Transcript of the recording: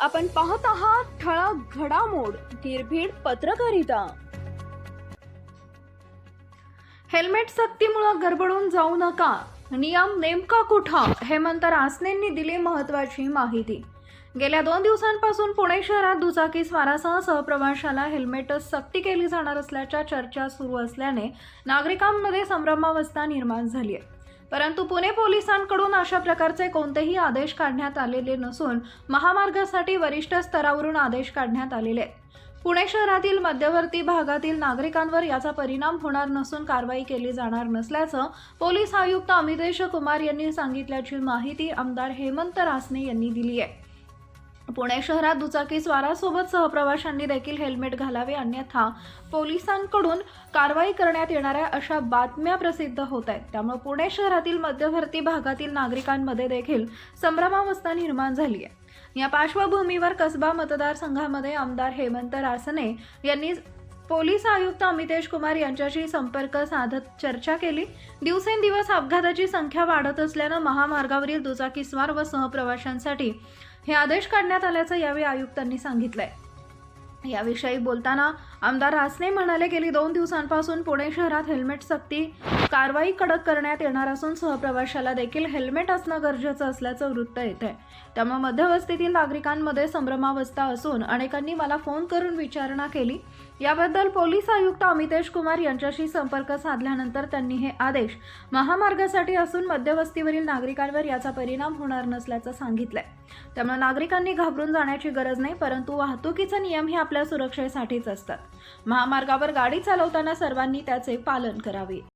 आपण पाहत आहात ठळक घडामोड निर्भीड पत्रकारिता. हेल्मेट सक्तीमुळे गडबडून जाऊ नका. नियम नेमका कुठा? हेमंत रासनेंनी दिली महत्वाची माहिती. गेल्या दोन दिवसांपासून पुणे शहरात दुचाकी स्वारासह सहप्रवाशाला हेल्मेट सक्ती केली जाणार असल्याच्या चर्चा सुरू असल्याने नागरिकांमध्ये संभ्रमावस्था निर्माण झाली आहे. परंतु पुणे पोलिसांकडून अशा प्रकारचे कोणतेही आदेश काढण्यात आलेले नसून महामार्गासाठी वरिष्ठ स्तरावरून आदेश काढण्यात आलेले आहेत. पुणे शहरातील मध्यवर्ती भागातील नागरिकांवर याचा परिणाम होणार नसून कारवाई केली जाणार नसल्याचं पोलीस आयुक्त अमितेश कुमार यांनी सांगितल्याची माहिती आमदार हेमंत रासने यांनी दिली आहे. पुणे शहरात दुचाकी स्वारासोबत सहप्रवाशांनी देखील हेल्मेट घालावे अन्यथा पोलिसांकडून कारवाई करण्यात येणाऱ्या अशा बातम्या प्रसिद्ध होत आहेत. त्यामुळे पुणे शहरातील मध्यवर्ती भागातील नागरिकांमध्ये देखील संभ्रमावस्था निर्माण झाली आहे. या पार्श्वभूमीवर कसबा मतदारसंघामध्ये आमदार हेमंत रासने यांनी पोलीस आयुक्त अमितेश कुमार यांच्याशी संपर्क साधत चर्चा केली. दिवसेंदिवस अपघाताची संख्या वाढत असल्यानं महामार्गावरील दुचाकीस्वार व सहप्रवाशांसाठी हे आदेश काढण्यात आल्याचं यावेळी आयुक्तांनी सांगितलंय. याविषयी बोलताना आमदार रासने म्हणाले गेली दोन दिवसांपासून पुणे शहरात हेल्मेट सक्ती कारवाई कडक करण्यात येणार असून सहप्रवाशाला देखील हेल्मेट असणं गरजेचं असल्याचं वृत्त येत आहे त्यामुळे मध्यवस्तीतील नागरिकांमध्ये संभ्रमावस्था असून अनेकांनी मला फोन करून विचारणा केली. याबद्दल पोलीस आयुक्त अमितेश कुमार यांच्याशी संपर्क साधल्यानंतर त्यांनी हे आदेश महामार्गासाठी असून मध्यवस्तीवरील नागरिकांवर याचा परिणाम होणार नसल्याचं सांगितलंय. त्यामुळे नागरिकांनी घाबरून जाण्याची गरज नाही परंतु वाहतुकीचे नियम हे आपल्या सुरक्षेसाठीच असतात. महामार्गावर गाडी चालवताना सर्वांनी त्याचे पालन करावे.